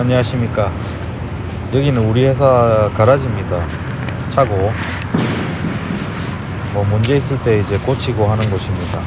안녕하십니까. 여기는 우리 회사 가라지입니다. 차고 뭐 문제 있을 때 이제 고치고 하는 곳입니다.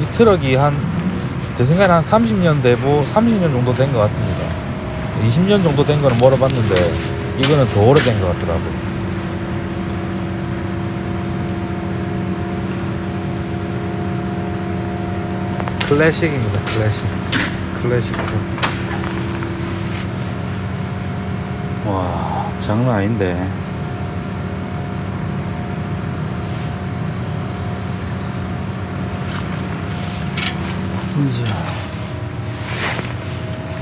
이 트럭이 한 제 생각에 한 30년 되고 30년 정도 된 것 같습니다. 20년 정도 된 거는 물어봤는데 이거는 더 오래된 것 같더라고요. 클래식입니다. 클래식. 클래식 트럭. 와, 장난 아닌데.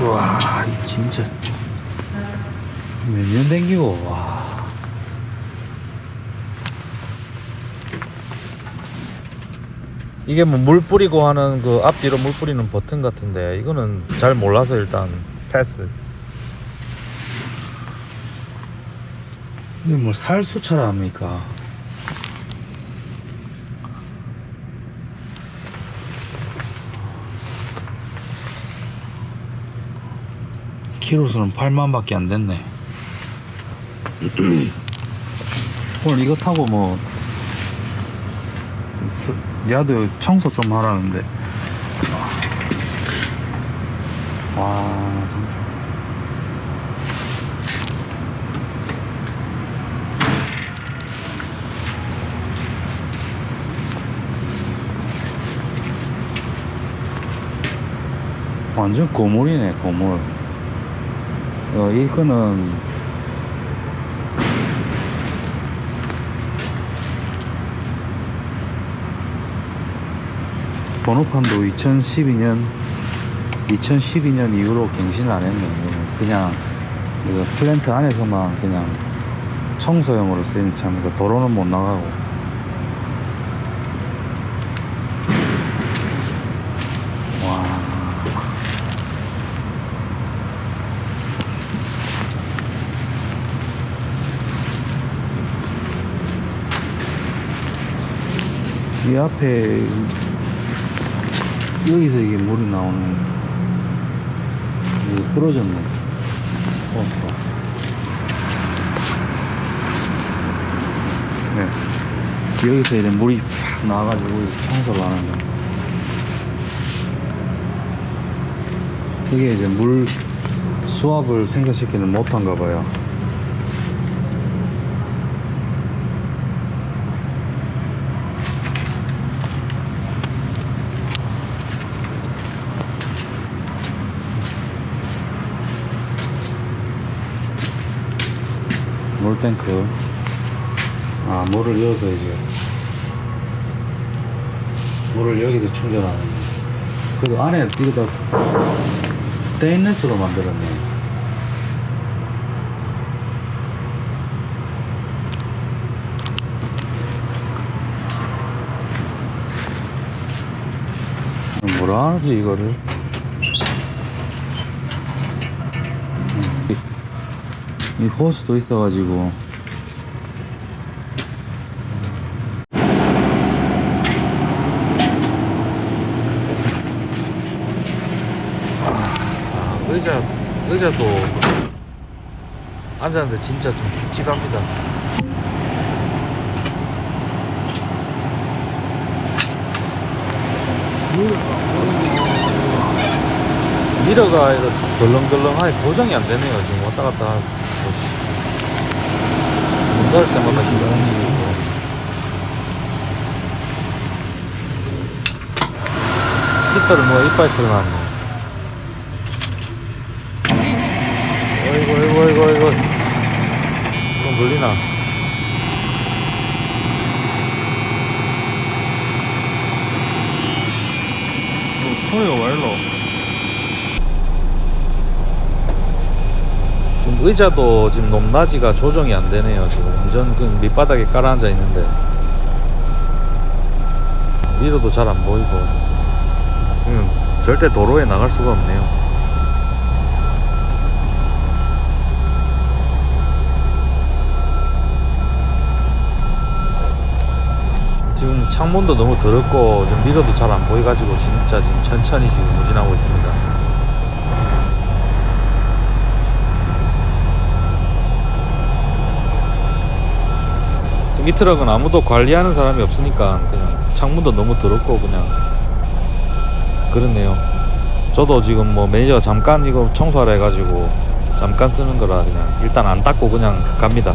와, 이 진짜. 몇 년 댕기고, 와. 이게 뭐 물 뿌리고 하는 그 앞뒤로 물 뿌리는 버튼 같은데 이거는 잘 몰라서 일단 패스. 이게 뭐 살수차라 합니까? 키로수는 8만밖에 안 됐네. 오늘 이거 타고 뭐 야드 청소 좀 하라는데. 와, 진짜. 완전 고물이네, 고물. 어, 이거는 번호판도 2012년 2012년 이후로 갱신을 안 했네. 그냥 이거 플랜트 안에서만 그냥 청소용으로 쓰이는 차입니다. 도로는 못 나가고. 와. 이 앞에 여기서 이게 물이 나오는 이게 부러졌네. 호스가. 네. 여기서 이제 물이 팍 나와가지고 청소를 하는 거 이게 이제 물 수압을 생겨시키는 모터인가 봐요 물탱크. 아 물을 넣어서 이제 물을 여기서 충전하는 거. 그래도 안에 이거 다 스테인리스로 만들었네. 뭐라 하지 이거를 이 호스도 있어가지고 아, 의자 의자도 앉았는데 진짜 좀 찝찝합니다. 미러가 이거 덜렁덜렁하게 고정이 안 되네요. 지금 왔다 갔다 때마다 이거 움직이고. 히터를 누가 이빨 틀어놨네. 어이구, 어이구, 어이구, 어이구. 좀 걸리나? 소리가 왜 일로? 지금 의자도 지금 높낮이가 조정이 안 되네요. 지금 완전 그 밑바닥에 깔아앉아 있는데 위로도 잘 안 보이고 음, 절대 도로에 나갈 수가 없네요. 지금 창문도 너무 더럽고 지금 미러도 잘 안 보여가지고 진짜 지금 천천히 지금 우진하고 있습니다. 이 트럭은 아무도 관리하는 사람이 없으니까 그냥 창문도 너무 더럽고 그냥 그렇네요. 저도 지금 뭐 매니저가 잠깐 이거 청소하라 해가지고 잠깐 쓰는 거라 그냥 일단 안 닦고 그냥 갑니다.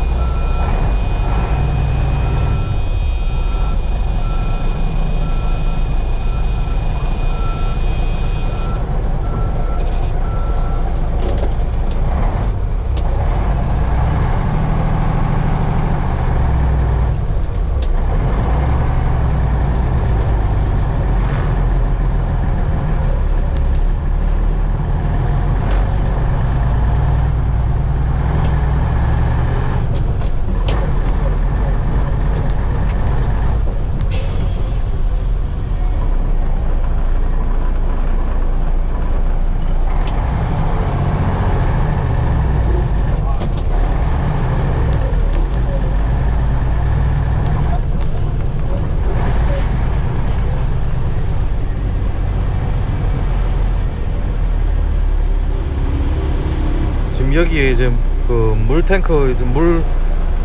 지금 여기에 이제 그 물탱크 이제 물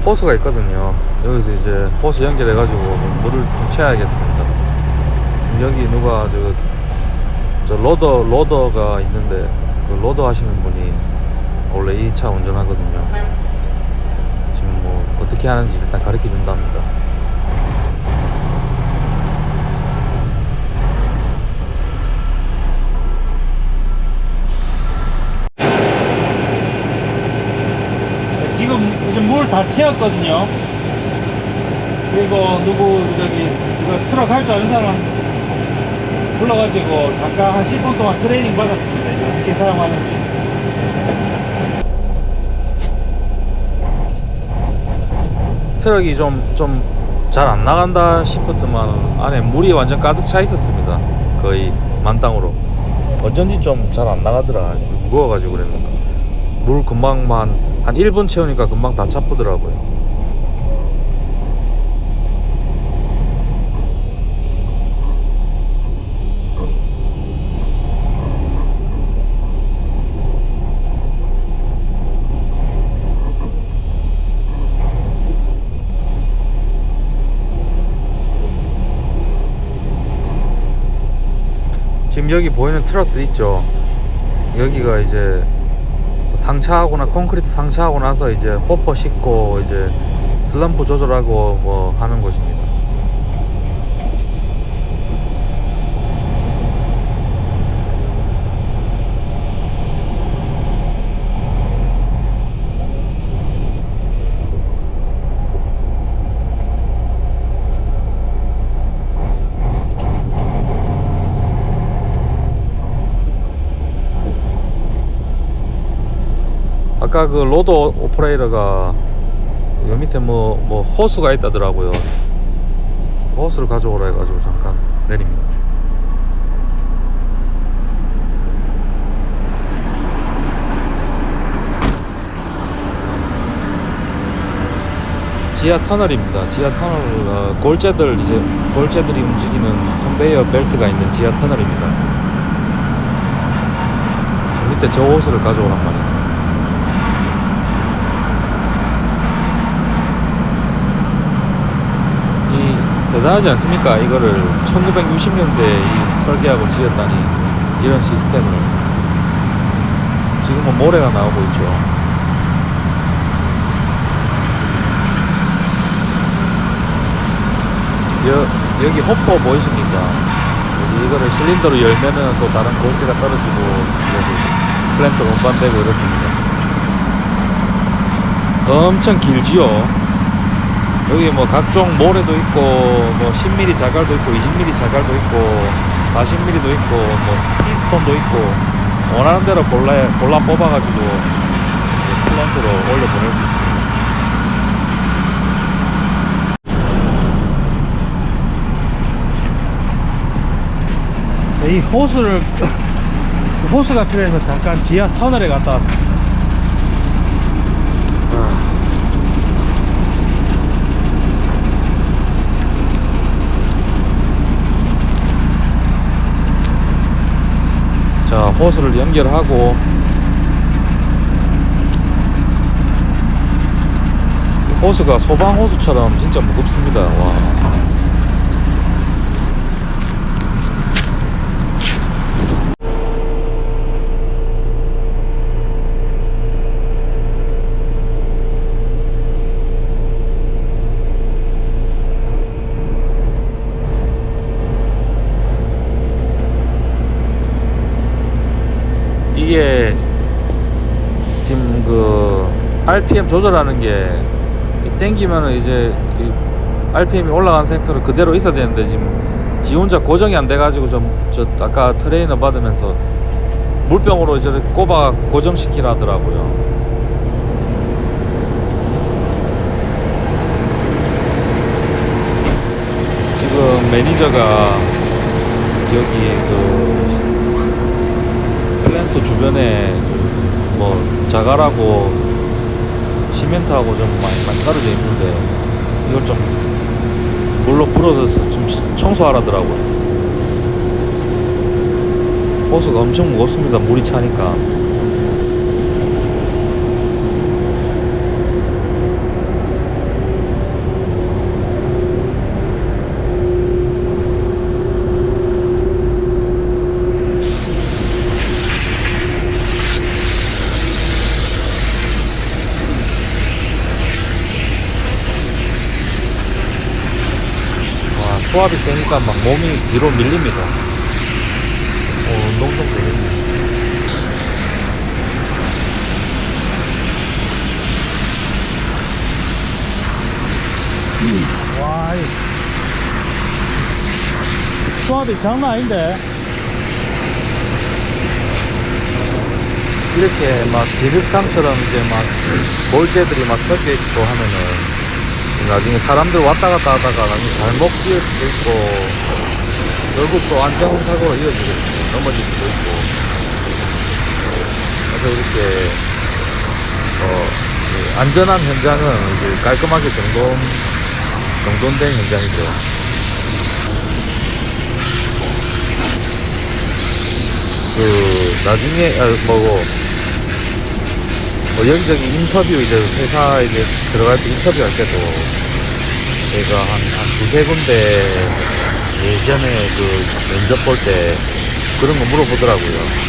호스가 있거든요. 여기서 이제 호스 연결해 가지고 물을 좀 채워야겠습니다. 여기 누가 저, 저 로더 로더가 있는데 그 로더 하시는 분이 원래 이 차 운전하거든요. 지금 뭐 어떻게 하는지 일단 가르쳐 준답니다. 지금 다 채웠거든요. 그리고 누구 저기 이거 트럭 할 줄 아는 사람 불러가지고 잠깐 한 10분 동안 트레이닝 받았습니다. 어떻게 사용하는지. 트럭이 좀 좀 잘 안 나간다 싶었더만 안에 물이 완전 가득 차 있었습니다. 거의 만땅으로. 어쩐지 좀 잘 안 나가더라. 무거워가지고 그랬는가. 물 금방만 한 1분 채우니까 금방 다 차쁘더라고요. 지금 여기 보이는 트럭들 있죠. 여기가 이제 상차하거나 콘크리트 상차하고 나서 이제 호퍼 싣고 이제 슬럼프 조절하고 뭐 하는 곳입니다. 아까 그 로드 오퍼레이터가 여 밑에 뭐, 뭐 호수가 있다더라고요. 호수를 가져오라 해가지고 잠깐 내립니다. 지하 터널입니다. 지하 터널 어, 골재들 이제 골재들이 움직이는 컨베이어 벨트가 있는 지하 터널입니다. 저 밑에 저 호수를 가져오란 말이에요. 이 대단하지 않습니까? 이거를 1960년대에 이 설계하고 지었다니 이런 시스템을 지금은 모래가 나오고 있죠. 여, 여기 호퍼 보이십니까? 이거를 실린더로 열면은 또 다른 골재가 떨어지고 플랜트 운반되고 이렇습니다. 엄청 길지요. 여기 뭐 각종 모래도 있고 뭐 10mm 자갈도 있고 20mm 자갈도 있고 40mm도 있고 뭐 피스톤도 있고 원하는 대로 골라 골라 뽑아가지고 이제 플랜트로 올려 보낼 수 있습니다. 이 호수를 호수가 필요해서 잠깐 지하 터널에 갔다 왔습니다. 자 호스를 연결하고 호스가 소방 호스처럼 진짜 무겁습니다. 와. 이게 지금 그 RPM 조절하는 게 땡기면은 이제 이 RPM이 올라간 상태로 그대로 있어야 되는데 지금 지 혼자 고정이 안 돼가지고 좀 저 아까 트레이너 받으면서 물병으로 이제 꼽아 고정시키라 하더라고요. 지금 매니저가 여기 그 플랜트 주변에 뭐 자갈하고 시멘트하고 좀 많이, 떨어져 있는데 이걸 좀 물로 불어서 좀 청소하라더라고요. 호수가 엄청 무겁습니다. 물이 차니까. 와, 수압이 세니까 막 몸이 뒤로 밀립니다. 어, 운동 좀 되겠네. 와, 이 수압이 장난 아닌데. 이렇게 막 지륵탕처럼 이제 막 볼재들이 막 섞여 있고 하면은 나중에 사람들 왔다 갔다 하다가 나중에 잘못 뛰을 수도 있고 결국 또 안전사고로 이어지겠죠. 넘어질 수도 있고. 그래서 이렇게 어, 그 안전한 현장은 이제 깔끔하게 정돈 정돈된 현장이죠. 그 나중에 아, 뭐고 뭐 여기저기 인터뷰 이제 회사 이제 들어갈 때 인터뷰 할 때도 제가 한, 한 두세 군데 예전에 그 면접 볼 때 그런 거 물어보더라고요.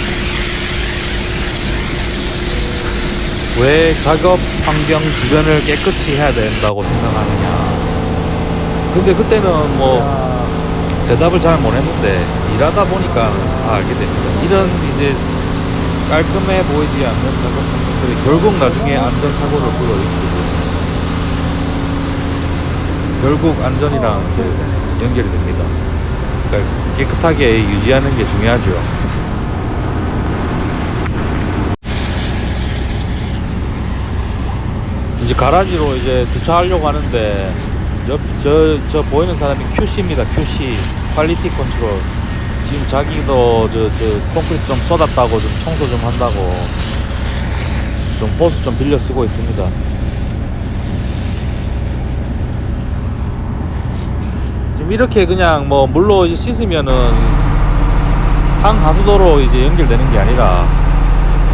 왜 작업 환경 주변을 깨끗이 해야 된다고 생각하느냐. 근데 그때는 뭐 야, 대답을 잘 못했는데 일하다 보니까 다 알게 됩니다. 이런 이제 깔끔해 보이지 않는 작업 환경들이 결국 나중에 안전사고를 불러일으키고 결국 안전이랑 이제 연결이 됩니다. 그러니까 깨끗하게 유지하는 게 중요하죠. 이제 가라지로 이제 주차하려고 하는데 옆 저 저 보이는 사람이 QC입니다. QC 퀄리티 컨트롤. 지금 자기도 저 저 콘크리트 좀 쏟았다고 좀 청소 좀 한다고 좀 호스 좀 빌려 쓰고 있습니다. 지금 이렇게 그냥 뭐 물로 씻으면은 상하수도로 이제 연결되는 게 아니라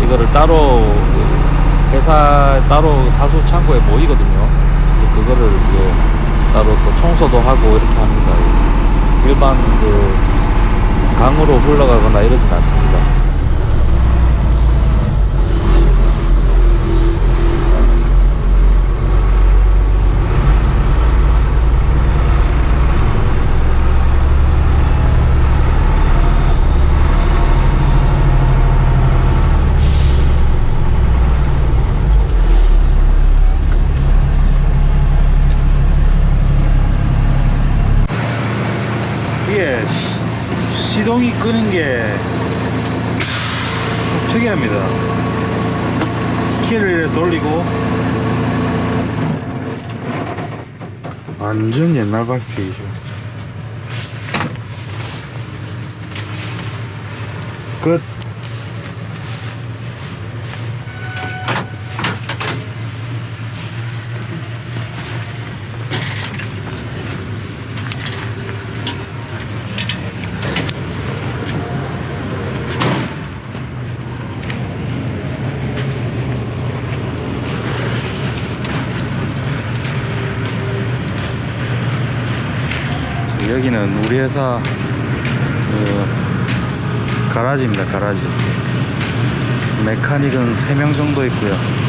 이거를 따로 그 회사 따로 하수 창고에 모이거든요. 그거를 이제 따로 또 청소도 하고 이렇게 합니다. 일반 그 강으로 흘러가거나 이러진 않습니다. 이게 시- 시동이 끄는 게좀 특이합니다. 키를 돌리고 완전 옛날 방식이죠. 끝. 여기는 우리 회사 그 가라지입니다 가라지. 메카닉은 3명 정도 있고요